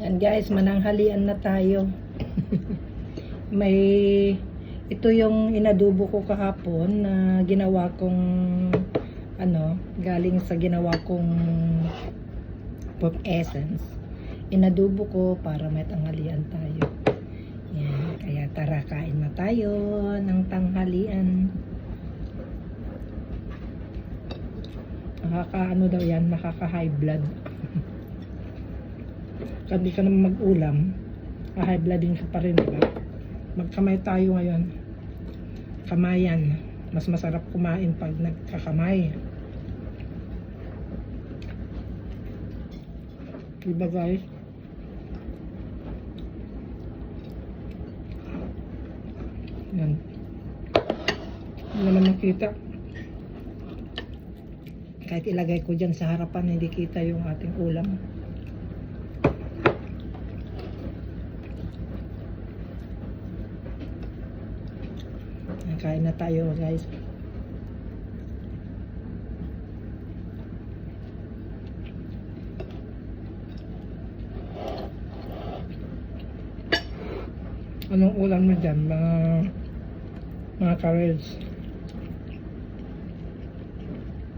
Yan guys, mananghalian na tayo. May ito yung inadubo ko kahapon na ginawa kong ano, galing sa ginawa kong pork essence. Inadubo ko para may tanghalian tayo. Yan, kaya tara kain na tayo ng tanghalian. Nakaka-ano daw yan, nakaka-high blood. Kaya di ka naman mag-ulam, high blood din ka pa rin. Diba? Magkamay tayo ngayon. Kamayan. Mas masarap kumain pag nagkakamay. Diba guys? Yan. Hindi naman nakita. Kahit ilagay ko dyan sa harapan, hindi kita yung ating ulam. Yan, Kain na tayo guys. Anong ulam mo dyan? Mga, mga karels.